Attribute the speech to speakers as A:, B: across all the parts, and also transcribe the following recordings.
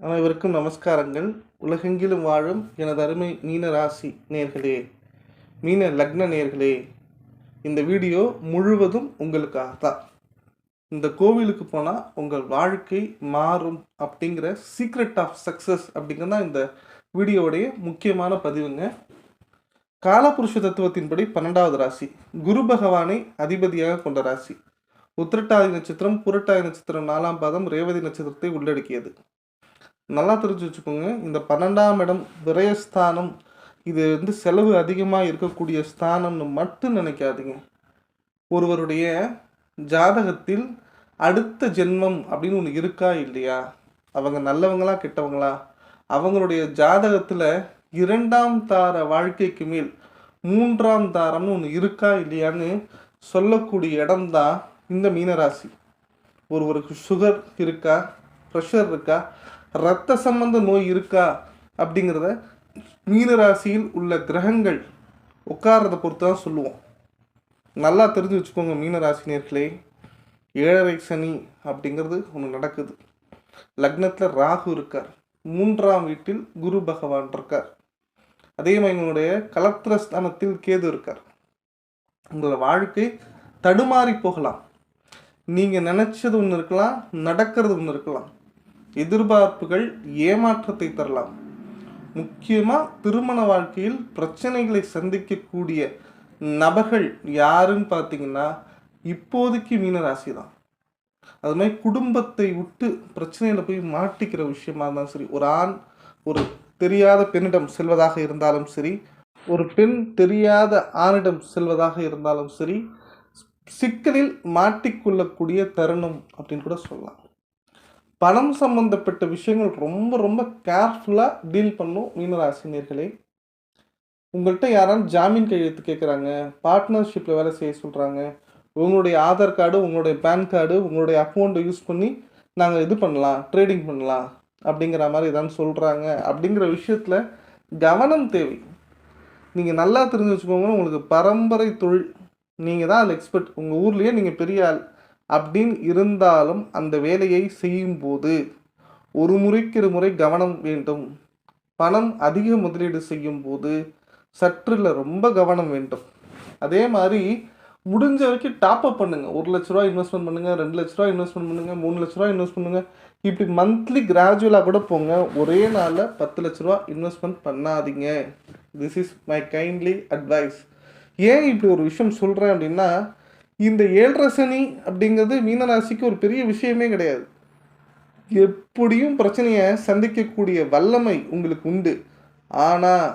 A: அனைவருக்கும் நமஸ்காரங்கள். உலகெங்கிலும் வாழும் எனது அருமை மீன ராசி நேர்களே மீன லக்ன நேர்களே இந்த வீடியோ முழுவதும் உங்களுக்காக தான் இந்த கோவிலுக்கு போனால் உங்கள் வாழ்க்கை மாறும் அப்படிங்கிற சீக்ரெட் ஆஃப் சக்ஸஸ் அப்படிங்கிறது தான் இந்த வீடியோவுடைய முக்கியமான பதிவுங்க. காலபுருஷ தத்துவத்தின்படி பன்னெண்டாவது ராசி குரு பகவானை அதிபதியாக கொண்ட ராசி. உத்திரட்டாதி நட்சத்திரம் புரட்டாதி நட்சத்திரம் நாலாம் பாதம் ரேவதி நட்சத்திரத்தை உள்ளடக்கியது. நல்லா தெரிஞ்சு வச்சுக்கோங்க. இந்த பன்னெண்டாம் இடம் விரயஸ்தானம் இது வந்து செலவு அதிகமாக இருக்கக்கூடிய ஸ்தானம்னு மட்டும் நினைக்காதீங்க. ஒருவருடைய ஜாதகத்தில் அடுத்த ஜென்மம் அப்படின்னு ஒன்று இருக்கா இல்லையா? அவங்க நல்லவங்களா கெட்டவங்களா? அவங்களுடைய ஜாதகத்தில் இரண்டாம் தார வாழ்க்கைக்கு மேல் மூன்றாம் தாரம்னு ஒன்று இருக்கா இல்லையான்னு சொல்லக்கூடிய இடம்தான் இந்த மீனராசி. ஒருவருக்கு சுகர் இருக்கா ப்ரெஷர் இருக்கா இரத்த சம்பந்த நோய் இருக்கா அப்படிங்கிறத மீனராசியில் உள்ள கிரகங்கள் உட்கார்றத பொறுத்து தான் சொல்லுவோம். நல்லா தெரிஞ்சு வச்சுக்கோங்க மீனராசினியர்களே ஏழரை சனி அப்படிங்கிறது ஒன்று நடக்குது. லக்னத்தில் ராகு இருக்கார். மூன்றாம் வீட்டில் குரு பகவான் இருக்கார். அதே மாதிரி உங்களுடைய கலத்திர ஸ்தானத்தில் கேது இருக்கார். உங்களோட வாழ்க்கை தடுமாறி போகலாம். நீங்கள் நினச்சது ஒன்று இருக்கலாம் நடக்கிறது ஒன்று இருக்கலாம். எதிர்பார்ப்புகள் ஏமாற்றத்தை தரலாம். முக்கியமாக திருமண வாழ்க்கையில் பிரச்சனைகளை சந்திக்கக்கூடிய நபர்கள் யாருன்னு பார்த்தீங்கன்னா இப்போதைக்கு மீனராசி தான். அது மாதிரி குடும்பத்தை விட்டு பிரச்சனையில் போய் மாட்டிக்கிற விஷயமா இருந்தாலும் சரி ஒரு ஆண் ஒரு தெரியாத பெண்ணிடம் செல்வதாக இருந்தாலும் சரி ஒரு பெண் தெரியாத ஆணிடம் செல்வதாக இருந்தாலும் சரி சிக்கலில் மாட்டிக்கொள்ளக்கூடிய தருணம் அப்படின்னு கூட சொல்லலாம். பணம் சம்பந்தப்பட்ட விஷயங்கள் ரொம்ப ரொம்ப கேர்ஃபுல்லாக டீல் பண்ணும் மீனராசினியர்களே உங்கள்கிட்ட யாராலும் ஜாமீன் கையெழுத்து கேட்குறாங்க? பார்ட்னர்ஷிப்பில் வேலை செய்ய சொல்கிறாங்க உங்களுடைய ஆதார் கார்டு உங்களுடைய பேன் கார்டு உங்களுடைய அக்கௌண்ட்டை யூஸ் பண்ணி நாங்கள் இது பண்ணலாம் ட்ரேடிங் பண்ணலாம் அப்படிங்கிற மாதிரி ஏதாவது சொல்கிறாங்க அப்படிங்கிற விஷயத்தில் கவனம் தேவை. நீங்கள் நல்லா தெரிஞ்சு வச்சுக்கோங்க உங்களுக்கு பரம்பரை தொழில். நீங்கள் தான் அதில் எக்ஸ்பர்ட் உங்கள் ஊர்லேயே நீங்கள் பெரிய ஆள். அப்படின்னு இருந்தாலும் அந்த வேலையை செய்யும்போது ஒரு முறைக்கு இரு முறை கவனம் வேண்டும். பணம் அதிக முதலீடு செய்யும் போது சற்றுல ரொம்ப கவனம் வேண்டும். அதே மாதிரி முடிஞ்ச வரைக்கும் டாப் அப் பண்ணுங்க. ஒரு லட்ச ரூபா இன்வெஸ்ட்மெண்ட் பண்ணுங்க ரெண்டு லட்ச ரூபா இன்வெஸ்ட்மெண்ட் பண்ணுங்க மூணு லட்ச ரூபா இன்வெஸ்ட் பண்ணுங்க. இப்படி மந்த்லி கிராஜுவலாக கூட போங்க. ஒரே நாளில் பத்து லட்ச ரூபா இன்வெஸ்ட்மெண்ட் பண்ணாதீங்க. This is my kindly advice ஏன் இப்படி ஒரு விஷயம் சொல்கிறேன் அப்படின்னா இந்த ஏழரை சனி அப்படிங்கிறது மீனராசிக்கு ஒரு பெரிய விஷயமே கிடையாது. எப்படியும் பிரச்சனையை சந்திக்கக்கூடிய வல்லமை உங்களுக்கு உண்டு. ஆனால்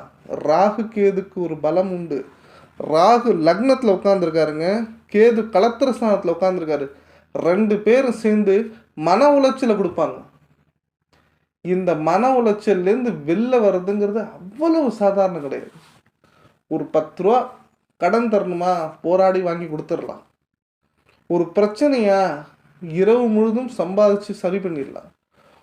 A: ராகு கேதுக்கு ஒரு பலம் உண்டு. ராகு லக்னத்தில் உட்காந்துருக்காருங்க கேது கலத்திர ஸ்தானத்தில் உட்காந்துருக்காரு ரெண்டு பேரும் சேர்ந்து மன உளைச்சலை கொடுப்பாங்க. இந்த மன உளைச்சல்லேருந்து வெளில வர்றதுங்கிறது அவ்வளவு சாதாரணம் கிடையாது. ஒரு பத்து ரூபா கடன் தரணுமா? போராடி வாங்கி கொடுத்துடலாம். ஒரு பிரச்சனையா இரவு முழுதும் சம்பாதிச்சு சரி பண்ணிடலாம்.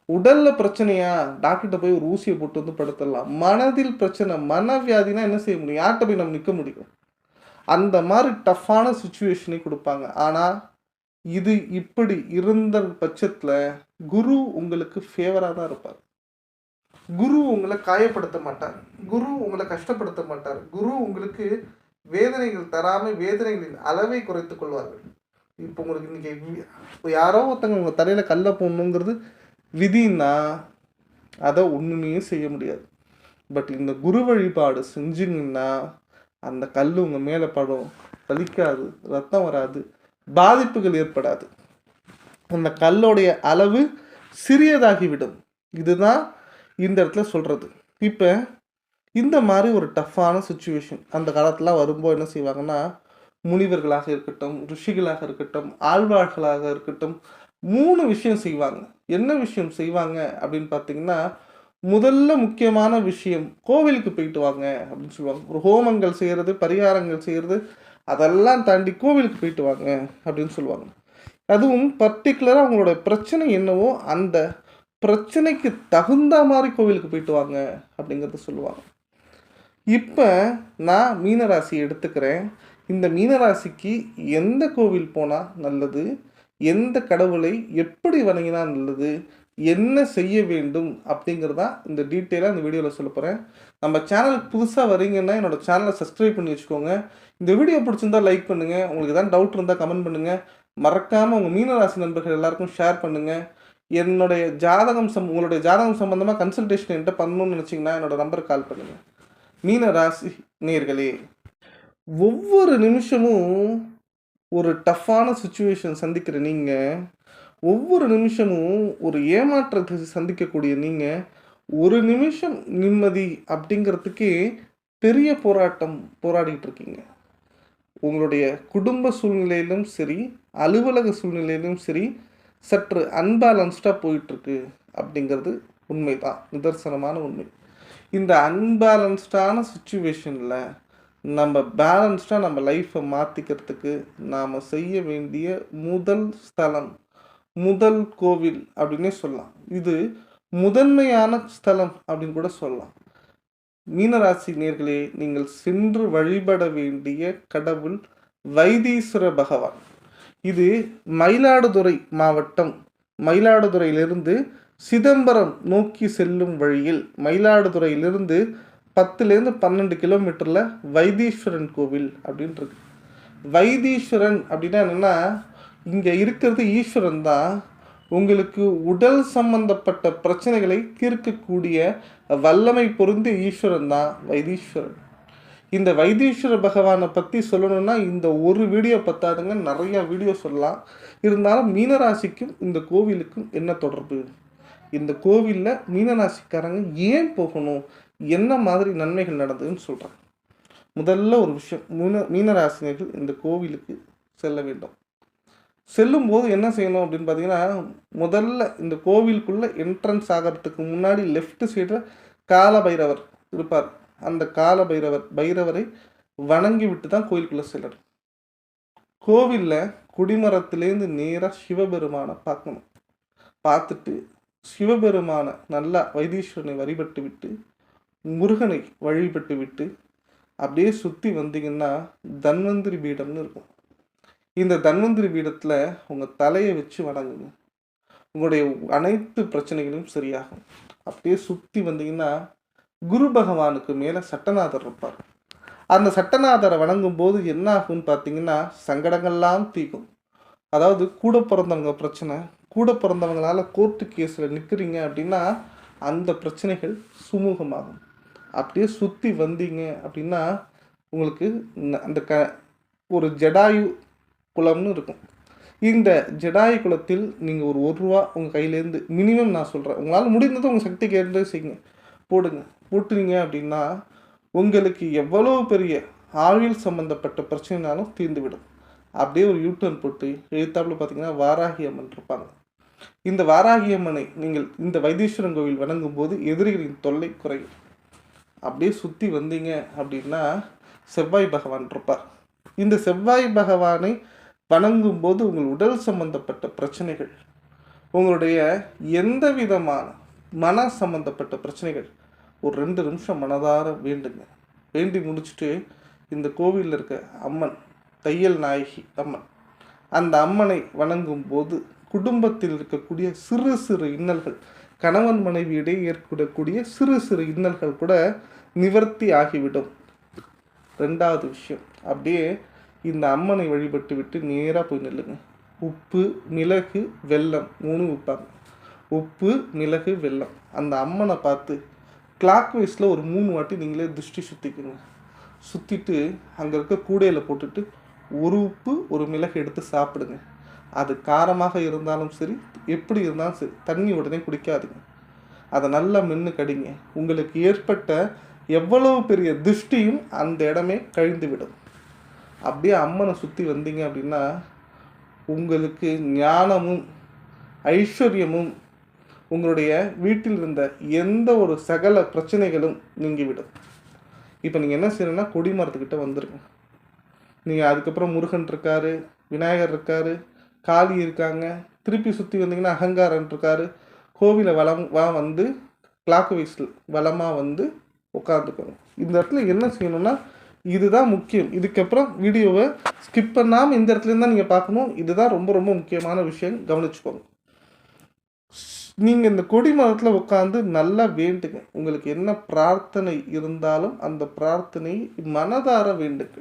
A: உடல்ல பிரச்சனையா டாக்டர்கிட்ட போய் ஒரு ஊசியை போட்டு வந்து படுத்துடலாம். மனதில் பிரச்சனை மனவியாதினா என்ன செய்ய முடியும்? யார்கிட்ட போய் நம்ம நிற்க முடியும்? அந்த மாதிரி டஃப்பான சுச்சுவேஷனை கொடுப்பாங்க. ஆனால் இது இப்படி இருந்த பட்சத்தில் குரு உங்களுக்கு ஃபேவராக தான் இருப்பார். குரு உங்களை காயப்படுத்த மாட்டார். குரு உங்களை கஷ்டப்படுத்த மாட்டார். குரு உங்களுக்கு வேதனைகள் தராமல் வேதனைகளின் அளவை குறைத்து கொள்வார்கள். இப்போ உங்களுக்கு இன்னைக்கு யாரோ ஒருத்தங்க உங்கள் தலையில் கல்லை போடணுங்கிறது விதின்னா அதை ஒன்றுமே செய்ய முடியாது. பட் இந்த குரு வழிபாடு செஞ்சீங்கன்னா அந்த கல் உங்கள் மேலே படும். வலிக்காது ரத்தம் வராது பாதிப்புகள் ஏற்படாது. அந்த கல்லுடைய அளவு சிறியதாகிவிடும். இதுதான் இந்த இடத்துல சொல்கிறது இப்போ இந்த மாதிரி ஒரு டஃப்பான சுச்சுவேஷன் அந்த காலத்தில் வரும்போது என்ன செய்வாங்கன்னா முனிவர்களாக இருக்கட்டும் ரிஷிகளாக இருக்கட்டும் ஆழ்வார்களாக இருக்கட்டும் மூணு விஷயம் செய்வாங்க. என்ன விஷயம் செய்வாங்க அப்படின்னு பார்த்தீங்கன்னா முதல்ல முக்கியமான விஷயம் கோவிலுக்கு போயிட்டு வாங்க அப்படின்னு சொல்லுவாங்க. ஒரு ஹோமங்கள் செய்கிறது பரிகாரங்கள் செய்கிறது அதெல்லாம் தாண்டி கோவிலுக்கு போயிட்டு வாங்க அப்படின்னு சொல்லுவாங்க. அதுவும் பர்டிகுலராக அவங்களோட பிரச்சனை என்னவோ அந்த பிரச்சனைக்கு தகுந்த மாதிரி கோவிலுக்கு போயிட்டு வாங்க அப்படிங்கிறத சொல்லுவாங்க. இப்போ நான் மீனராசி எடுத்துக்கிறேன். இந்த மீனராசிக்கு எந்த கோவில் போனால் நல்லது? எந்த கடவுளை எப்படி வணங்கினா நல்லது? என்ன செய்ய வேண்டும்? அப்படிங்கிறதா இந்த டீட்டெயிலாக இந்த வீடியோவில் சொல்ல போகிறேன் நம்ம சேனலுக்கு புதுசாக வரீங்கன்னா என்னோட சேனலை சப்ஸ்கிரைப் பண்ணி வச்சுக்கோங்க. இந்த வீடியோ பிடிச்சிருந்தா லைக் பண்ணுங்கள் உங்களுக்கு ஏதாவது டவுட் இருந்தால் கமெண்ட் பண்ணுங்கள் மறக்காமல் உங்கள் மீனராசி நண்பர்கள் எல்லாருக்கும் ஷேர் பண்ணுங்கள் என்னுடைய ஜாதகம் சம் உங்களுடைய ஜாதகம் சம்மந்தமாக கன்சல்டேஷன் என்கிட்ட பண்ணணும்னு நினச்சிங்கன்னா என்னோடய நம்பருக்கு கால் பண்ணுங்கள் மீன ராசி நேர்களே. ஒவ்வொரு நிமிஷமும் ஒரு டஃப்பான சுச்சுவேஷன் சந்திக்கிற நீங்கள் ஒவ்வொரு நிமிஷமும் ஒரு ஏமாற்றத்தை சந்திக்கக்கூடிய நீங்கள் ஒரு நிமிஷம் நிம்மதி அப்படிங்கிறதுக்கே பெரிய போராட்டம் போராடிட்டு இருக்கீங்க. உங்களுடைய குடும்ப சூழ்நிலையிலும் சரி அலுவலக சூழ்நிலையிலும் சரி சற்று அன்பேலன்ஸ்டாக போயிட்டுருக்கு அப்படிங்கிறது உண்மைதான். நிதர்சனமான உண்மை. இந்த அன்பேலன்ஸ்டான சுச்சுவேஷனில் நம்ம பேலன்ஸ்டாக நம்ம லைஃப்பை மாற்றிக்கிறதுக்கு நாம் செய்ய வேண்டிய முதல் ஸ்தலம் முதல் கோவில் அப்படின்னே சொல்லலாம். இது முதன்மையான ஸ்தலம் அப்படின்னு கூட சொல்லலாம். மீனராசி நேர்களே நீங்கள் சென்று வழிபட வேண்டிய கடவுள் வைத்தீஸ்வர பகவான். இது மயிலாடுதுறை மாவட்டம். மயிலாடுதுறையிலிருந்து சிதம்பரம் நோக்கி செல்லும் வழியில் மயிலாடுதுறையிலிருந்து பத்துலேருந்து பன்னெண்டு கிலோமீட்டரில் வைத்தீஸ்வரன் கோவில் அப்படின்ட்டு இருக்கு வைத்தீஸ்வரன் அப்படின்னா என்னென்னா இங்கே இருக்கிறது ஈஸ்வரன் தான். உங்களுக்கு உடல் சம்பந்தப்பட்ட பிரச்சனைகளை தீர்க்கக்கூடிய வல்லமை பொருந்திய ஈஸ்வரன் தான் வைத்தீஸ்வரன். இந்த வைத்தீஸ்வர பகவானை பற்றி சொல்லணும்னா இந்த ஒரு வீடியோ பத்தாதுங்க நிறையா வீடியோ சொல்லலாம். இருந்தாலும் மீனராசிக்கும் இந்த கோவிலுக்கும் என்ன தொடர்பு? இந்த கோவிலில் மீனராசிக்காரங்க ஏன் போகணும்? என்ன மாதிரி நன்மைகள் நடந்ததுன்னு சொல்கிறாங்க முதல்ல ஒரு விஷயம் மீன மீனராசினியர்கள் இந்த கோவிலுக்கு செல்ல வேண்டும். செல்லும்போது என்ன செய்யணும் அப்படின்னு பார்த்தீங்கன்னா முதல்ல இந்த கோவிலுக்குள்ளே என்ட்ரன்ஸ் ஆகிறதுக்கு முன்னாடி லெஃப்ட் சைடில் கால பைரவர் இருப்பார். அந்த கால பைரவர் பைரவரை வணங்கி விட்டு தான் கோயிலுக்குள்ளே செல்லணும். கோவிலில் குடிமரத்துலேருந்து நேராக சிவபெருமானை பார்க்கணும். பார்த்துட்டு சிவபெருமானை நல்லா வைத்தீஸ்வரனை வழிபட்டு விட்டு முருகனை வழிபட்டு விட்டு அப்படியே சுற்றி வந்தீங்கன்னா தன்வந்திரி பீடம்னு இருக்கும். இந்த தன்வந்திரி பீடத்தில் உங்கள் தலையை வச்சு வணங்குங்க. உங்களுடைய அனைத்து பிரச்சனைகளும் சரியாகும். அப்படியே சுற்றி வந்தீங்கன்னா குரு பகவானுக்கு மேலே சட்டநாதர் இருப்பார். அந்த சட்டநாதரை வணங்கும் போது என்ன ஆகும்னு பார்த்தீங்கன்னா சங்கடங்கள்லாம் தீக்கும் அதாவது கூட பிறந்தவங்க பிரச்சனை கூட பிறந்தவங்களால கோர்ட்டு கேஸில் நிற்கிறீங்க அப்படின்னா அந்த பிரச்சனைகள் சுமூகமாகும். அப்படியே சுற்றி வந்தீங்க அப்படின்னா உங்களுக்கு அந்த க ஒரு ஜடாயு குளம்னு இருக்கும். இந்த ஜடாயு குளத்தில் நீங்கள் ஒரு ஒரு ரூபா உங்கள் கையிலேருந்து மினிமம் நான் சொல்கிறேன் உங்களால் முடிந்ததை உங்கள் சக்தி கேட்டு செய்யுங்க. போடுங்க. போட்டுறீங்க அப்படின்னா உங்களுக்கு எவ்வளோ பெரிய ஆயுள் சம்மந்தப்பட்ட பிரச்சனைனாலும் தீர்ந்துவிடும். அப்படியே ஒரு யூட்டர்ன் போட்டு எழுத்தாப்பில் பார்த்தீங்கன்னா வாராகி அம்மன் இருப்பாங்க. இந்த வாராகி அம்மனை நீங்கள் இந்த வைத்தீஸ்வரன் கோவில் வணங்கும் போது எதிரிகளின் தொல்லை குறையும். அப்படியே சுற்றி வந்தீங்க அப்படின்னா செவ்வாய் பகவான் இருப்பார். இந்த செவ்வாய் பகவானை வணங்கும் போது உங்கள் உடல் சம்பந்தப்பட்ட பிரச்சனைகள் உங்களுடைய எந்த விதமான மன சம்பந்தப்பட்ட பிரச்சனைகள் ஒரு ரெண்டு நிமிஷம் மனதார வேண்டுங்க. வேண்டி முடிச்சுட்டு இந்த கோவிலில் இருக்க அம்மன் தையல் நாயகி அம்மன் அந்த அம்மனை வணங்கும் போது குடும்பத்தில் இருக்கக்கூடிய சிறு சிறு இன்னல்கள் கணவன் மனைவியிடையே ஏற்படக்கூடிய சிறு சிறு இன்னல்கள் கூட நிவர்த்தி ஆகிவிடும். ரெண்டாவது விஷயம் அப்படியே இந்த அம்மனை வழிபட்டு விட்டு நேராக போய் நில்லுங்க. உப்பு மிளகு வெல்லம் மூணு வைப்பாங்க உப்பு மிளகு வெல்லம். அந்த அம்மனை பார்த்து கிளாக் வைஸில் ஒரு மூணு வாட்டி நீங்களே திருஷ்டி சுற்றிக்கோங்க சுற்றிட்டு அங்கே இருக்க கூடையில் போட்டுட்டு ஒரு உப்பு ஒரு மிளகு எடுத்து சாப்பிடுங்க. அது காரமாக இருந்தாலும் சரி எப்படி இருந்தாலும் சரி தண்ணி உடனே குடிக்காதுங்க. அதை நல்லா மென்று கடிங்க. உங்களுக்கு ஏற்பட்ட எவ்வளவு பெரிய திருஷ்டியும் அந்த இடமே கழிந்து விடும். அப்படியே அம்மனை சுற்றி வந்தீங்க அப்படின்னா உங்களுக்கு ஞானமும் ஐஸ்வர்யமும் உங்களுடைய வீட்டில் இருந்த எந்த ஒரு சகல பிரச்சனைகளும் நீங்கிவிடும். இப்போ நீங்கள் என்ன செய்யணும்னா கொடிமரத்துக்கிட்ட வந்துருங்க. நீங்கள் அதுக்கப்புறம் முருகன் இருக்காரு விநாயகர் இருக்காரு காளி இருக்காங்க. திருப்பி சுற்றி வந்தீங்கன்னா அகங்காரன் இருக்காரு. கோவிலை வளம் வா வந்து கிளாக் வைஸில் வளமாக வந்து உட்காந்துக்கணும் இந்த இடத்துல என்ன செய்யணும்னா இதுதான் முக்கியம். இதுக்கப்புறம் வீடியோவை ஸ்கிப் பண்ணாமல் இந்த இடத்துல தான் நீங்கள் பார்க்கணும். இதுதான் ரொம்ப ரொம்ப முக்கியமான விஷயம். கவனிச்சுக்கோங்க. நீங்கள் இந்த கொடி மரத்தில் உட்காந்து நல்லா வேண்டுங்க. உங்களுக்கு என்ன பிரார்த்தனை இருந்தாலும் அந்த பிரார்த்தனையை மனதார வேண்டுங்க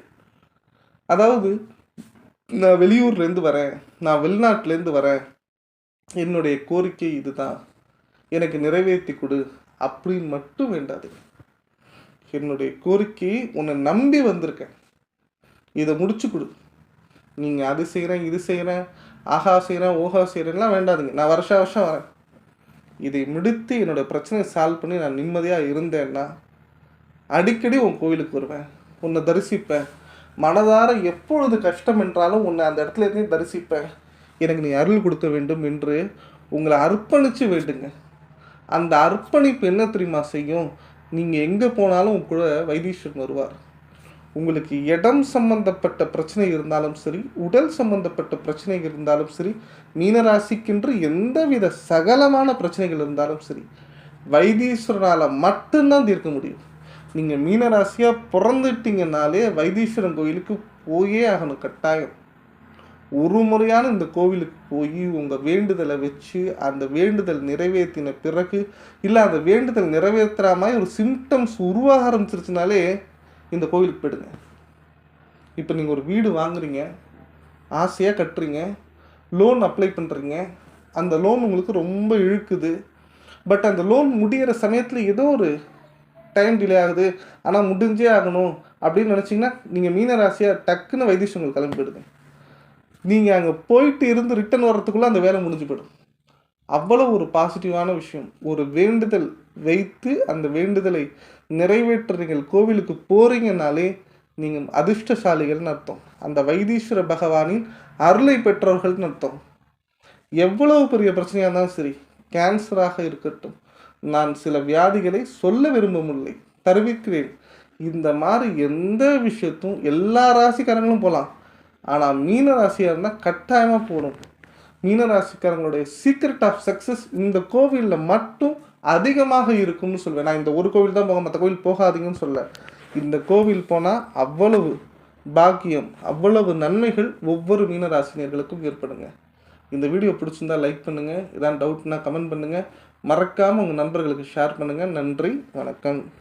A: அதாவது நான் வெளியூர்லேருந்து வரேன். நான் வெளிநாட்டிலேருந்து வரேன். என்னுடைய கோரிக்கை இதுதான். எனக்கு நிறைவேற்றி கொடு அப்படின்னு மட்டும் வேண்டாது. என்னுடைய கோரிக்கையை உன்னை நம்பி வந்திருக்கேன். இதை முடிச்சு கொடு. நீங்கள் அது செய்கிறேன் இது செய்கிறேன் ஆஹா செய்கிறேன் ஓஹா செய்கிறேன்லாம் வேண்டாதுங்க. நான் வருஷ வருஷம் வரேன். இதை முடித்து என்னோடய பிரச்சனையை சால்வ் பண்ணி நான் நிம்மதியாக இருந்தேன்னா அடிக்கடி உன் கோவிலுக்கு வருவேன். உன்னை தரிசிப்பேன். மனதார எப்பொழுது கஷ்டம் என்றாலும் உன்னை அந்த இடத்துல இருந்தே தரிசிப்பேன். எனக்கு நீ அருள் கொடுக்க வேண்டும் என்று உங்களை அர்ப்பணித்து வேண்டுங்க. அந்த அர்ப்பணிப்பு என்ன தெரியுமா செய்யும்? நீங்கள் எங்கே போனாலும் கூட வைத்தீஸ்வரன் வருவார். உங்களுக்கு இடம் சம்பந்தப்பட்ட பிரச்சனை இருந்தாலும் சரி உடல் சம்பந்தப்பட்ட பிரச்சனை இருந்தாலும் சரி மீனராசிக்கென்று எந்தவித சகலமான பிரச்சனைகள் இருந்தாலும் சரி வைத்தீஸ்வரனால் மட்டும்தான் தீர்க்க முடியும். நீங்கள் மீனராசியாக பிறந்துட்டீங்கனாலே வைத்தீஸ்வரன் கோயிலுக்கு போயே ஆகணும் கட்டாயம். ஒரு முறையான இந்த கோவிலுக்கு போய் உங்கள் வேண்டுதலை வச்சு அந்த வேண்டுதல் நிறைவேற்றின பிறகு இல்லை அந்த வேண்டுதல் நிறைவேற்றுற மாதிரி ஒரு சிம்டம்ஸ் உருவாக ஆரம்பிச்சிருச்சுனாலே இந்த கோவிலுக்கு போயிடுங்க. இப்போ நீங்கள் ஒரு வீடு வாங்குறீங்க ஆசையாக கட்டுறீங்க லோன் அப்ளை பண்ணுறீங்க அந்த லோன் உங்களுக்கு ரொம்ப இழுக்குது. பட் அந்த லோன் முடிகிற சமயத்தில் ஏதோ ஒரு டைம் டிலே ஆகுது. ஆனால் முடிஞ்சே ஆகணும் அப்படின்னு நினச்சிங்கன்னா நீங்கள் மீனராசியாக டக்குன்னு வைத்தீஸ்வரங்கள் கிளம்பி போயிடுங்க. நீங்கள் அங்கே போயிட்டு இருந்து ரிட்டன் வர்றதுக்குள்ளே அந்த வேலை முடிஞ்சு போயிடும். அவ்வளோ ஒரு பாசிட்டிவான விஷயம். ஒரு வேண்டுதல் வைத்து அந்த வேண்டுதலை நிறைவேற்ற நீங்கள் கோவிலுக்கு போகிறீங்கனாலே நீங்கள் அதிர்ஷ்டசாலிகள்னு அர்த்தம். அந்த வைத்தீஸ்வர பகவானின் அருளை பெற்றவர்கள்னு அர்த்தம். எவ்வளவு பெரிய பிரச்சனையாக இருந்தாலும் சரி கேன்சராக இருக்கட்டும் நான் சில வியாதிகளை சொல்ல விரும்பவில்லை. தருவிக்கிறேன். இந்த மாதிரி எந்த விஷயத்தும் எல்லா ராசிக்காரங்களும் போகலாம் ஆனால் மீன ராசியாக இருந்தால் கட்டாயமாக போகணும். மீன ராசிக்காரங்களுடைய சீக்ரெட் ஆஃப் சக்ஸஸ் இந்த கோவிலில் மட்டும் அதிகமாக இருக்கும்னு சொல்வேன். நான் இந்த ஒரு கோவில் தான் போக மற்ற கோவில் போகாதீங்கன்னு சொல்ல. இந்த கோவில் போனால் அவ்வளவு பாக்கியம் அவ்வளவு நன்மைகள் ஒவ்வொரு மீனராசினியர்களுக்கும் ஏற்படுங்க. இந்த வீடியோ பிடிச்சிருந்தா லைக் பண்ணுங்கள் இதான் டவுட்னா கமெண்ட் பண்ணுங்கள் மறக்காமல் உங்கள் நண்பர்களுக்கு ஷேர் பண்ணுங்கள் நன்றி. வணக்கம்.